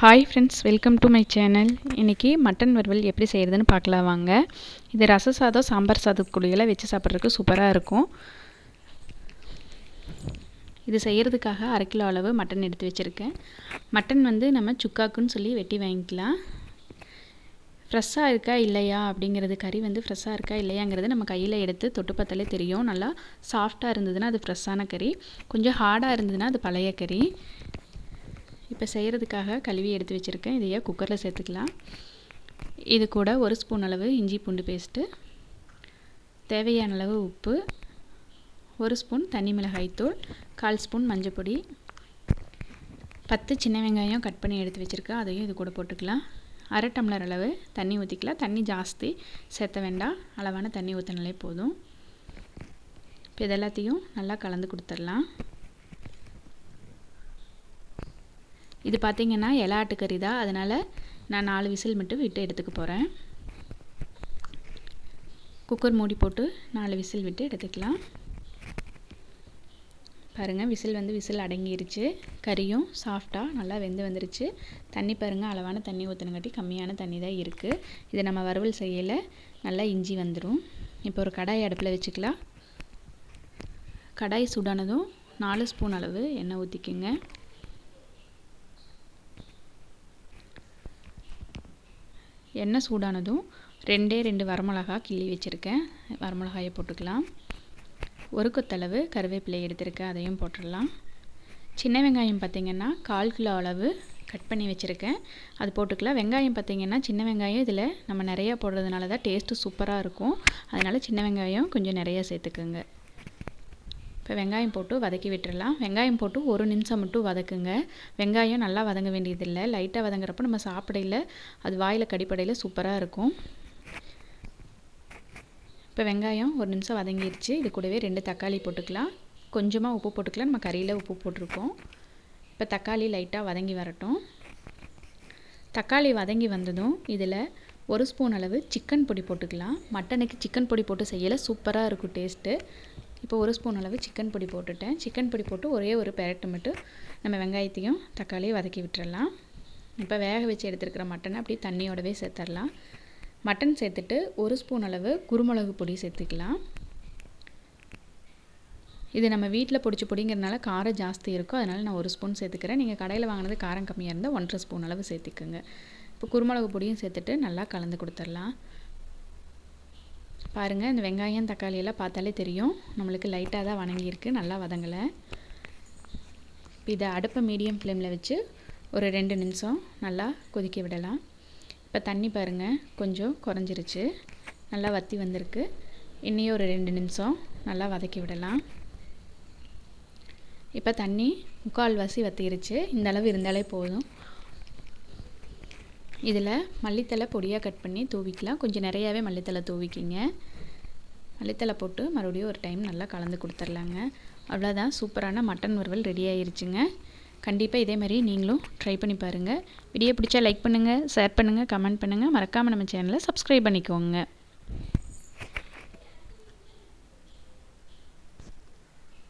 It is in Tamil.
Hi friends welcome to my channel இன்றைக்கி மட்டன் வறுவல் எப்படி செய்கிறதுன்னு பார்க்கலாம் வாங்க. இது ரச சாதம் சாம்பார் சாதத்துக்குள்ளையெல்லாம் வச்சு சாப்பிட்றதுக்கு சூப்பராக இருக்கும். இது செய்கிறதுக்காக அரை கிலோ அளவு மட்டன் எடுத்து வச்சுருக்கேன். மட்டன் வந்து நம்ம சுக்காக்குன்னு சொல்லி வெட்டி வாங்கிக்கலாம். ஃப்ரெஷ்ஷாக இருக்கா இல்லையா அப்படிங்கிறது கறி வந்து ஃப்ரெஷ்ஷாக இருக்கா இல்லையாங்கிறது நம்ம கையில் எடுத்து தொட்டு பார்த்தாலே தெரியும். நல்லா சாஃப்டாக இருந்ததுன்னா அது ஃப்ரெஷ்ஷான கறி. கொஞ்சம் ஹார்டாக இருந்ததுன்னா அது பழைய கறி. இப்போ செய்கிறதுக்காக கழுவி எடுத்து வச்சுருக்கேன். இதையே குக்கரில் சேர்த்துக்கலாம். இது கூட ஒரு ஸ்பூன் அளவு இஞ்சி பூண்டு பேஸ்ட்டு தேவையான அளவு உப்பு ஒரு ஸ்பூன் தனி மிளகாய்த்தூள் கால் ஸ்பூன் மஞ்சப்பொடி பத்து சின்ன வெங்காயம் கட் பண்ணி எடுத்து வச்சுருக்கேன். அதையும் இது கூட போட்டுக்கலாம். அரை டம்ளர் அளவு தண்ணி ஊற்றிக்கலாம் தண்ணி ஜாஸ்தி சேர்த்த வேண்டாம். அளவான தண்ணி ஊற்றினாலே போதும். இப்போ இதெல்லாத்தையும் நல்லா கலந்து கொடுத்துடலாம். இது பார்த்திங்கன்னா இலா ஆட்டுக்கறி தான். அதனால் நான் நாலு விசில் மட்டும் விட்டு எடுத்துக்க போகிறேன் குக்கர் மூடி போட்டு நாலு விசில் விட்டு எடுத்துக்கலாம். பாருங்கள் விசில் வந்து விசில் அடங்கிருச்சு. கறியும் சாஃப்டாக நல்லா வெந்து வந்துருச்சு. தண்ணி பாருங்கள் அளவான தண்ணி ஊற்றினங்காட்டி கம்மியான தண்ணி தான் இருக்குது இதை நம்ம வறுவல் செய்யலை நல்லா இஞ்சி வந்துடும் இப்போ ஒரு கடாய் அடுப்பில் வச்சுக்கலாம். கடாய் சூடானதும் நாலு ஸ்பூன் அளவு எண்ணெய் ஊற்றிக்கோங்க எண்ணெய் சூடானதும் ரெண்டே ரெண்டு வரமிளகா கிள்ளி வச்சுருக்கேன். வரமிளகாயை போட்டுக்கலாம். ஒரு கொத்தளவு கருவேப்பிலை எடுத்திருக்கேன். அதையும் போட்டுடலாம். சின்ன வெங்காயம் பார்த்திங்கன்னா கால் கிலோ அளவு கட் பண்ணி வச்சுருக்கேன். அது போட்டுக்கலாம். வெங்காயம் பார்த்திங்கன்னா சின்ன வெங்காயம் இதில் நம்ம நிறையா போடுறதுனால தான் டேஸ்ட்டு சூப்பராக இருக்கும். அதனால் சின்ன வெங்காயம் கொஞ்சம் நிறையா சேர்த்துக்குங்க. இப்போ வெங்காயம் போட்டு வதக்கி விட்டுடலாம் வெங்காயம் போட்டு ஒரு நிமிஷம் மட்டும் வதக்குங்க. வெங்காயம் நல்லா வதங்க வேண்டியதில்லை. லைட்டாக வதங்குறப்போ நம்ம சாப்பிடையில் அது வாயில் கடிப்படையில் சூப்பராக இருக்கும். இப்போ வெங்காயம் ஒரு நிமிஷம் வதங்கிடுச்சு இது கூடவே ரெண்டு தக்காளி போட்டுக்கலாம். கொஞ்சமாக உப்பு போட்டுக்கலாம். நம்ம கறியில் உப்பு போட்டிருக்கோம். இப்போ தக்காளி லைட்டாக வதங்கி வரட்டும். தக்காளி வதங்கி வந்ததும் இதில் ஒரு ஸ்பூன் அளவு சிக்கன் பொடி போட்டுக்கலாம். மட்டனுக்கு சிக்கன் பொடி போட்டு செய்யலை. சூப்பராக இருக்கும் டேஸ்ட்டு இப்போ ஒரு ஸ்பூன் அளவு சிக்கன் பொடி போட்டுட்டேன். சிக்கன் பொடி போட்டு ஒரே ஒரு பெரட்டு மட்டும் நம்ம வெங்காயத்தையும் தக்காளியும் வதக்கி விட்டுறலாம். இப்போ வேக வச்சு எடுத்துருக்கிற மட்டனை அப்படியே தண்ணியோடவே சேர்த்துடலாம் மட்டன் சேர்த்துட்டு ஒரு ஸ்பூன் அளவு குருமிளகு பொடி சேர்த்துக்கலாம். இது நம்ம வீட்டில் பொடிச்ச பொடிங்கிறதுனால காரம் ஜாஸ்தி இருக்கும். அதனால் நான் ஒரு ஸ்பூன் சேர்த்துக்கிறேன். நீங்கள் கடையில் வாங்கினது காரம் கம்மியாக இருந்தால் ஒன்றரை ஸ்பூன் அளவு சேர்த்துக்குங்க. இப்போ குருமிளகு பொடியும் சேர்த்துட்டு நல்லா கலந்து கொடுத்துடலாம். பாருங்கள் இந்த வெங்காயம் தக்காளி எல்லாம் பார்த்தாலே தெரியும். நம்மளுக்கு லைட்டாக தான் வணங்கியிருக்கு நல்லா வதங்கலை. இதை அடுப்பை மீடியம் ஃப்ளேமில் வச்சு ஒரு ரெண்டு நிமிஷம் நல்லா கொதிக்க விடலாம். இப்போ தண்ணி பாருங்கள் கொஞ்சம் குறைஞ்சிருச்சு. நல்லா வற்றி வந்திருக்கு. இன்னையும் ஒரு ரெண்டு நிமிஷம் நல்லா வதக்கி விடலாம். இப்போ தண்ணி முக்கால்வாசி வத்திருச்சு. இந்த அளவு இருந்தாலே போதும். இதில் மல்லித்தலை பொடியாக கட் பண்ணி தூவிக்கலாம். கொஞ்சம் நிறையாவே மல்லித்தலை தூவிக்கிங்க. மல்லித்தலை போட்டு மறுபடியும் ஒரு டைம் நல்லா கலந்து கொடுத்துர்லாங்க. அவ்வளோதான். சூப்பரான மட்டன் வறுவல் ரெடி ஆயிருச்சுங்க. கண்டிப்பாக இதே மாதிரி நீங்களும் ட்ரை பண்ணி பாருங்கள் வீடியோ பிடிச்சா லைக் பண்ணுங்கள் ஷேர் பண்ணுங்கள் கமெண்ட் பண்ணுங்கள் மறக்காமல் நம்ம சேனலை சப்ஸ்கிரைப் பண்ணிக்கோங்க.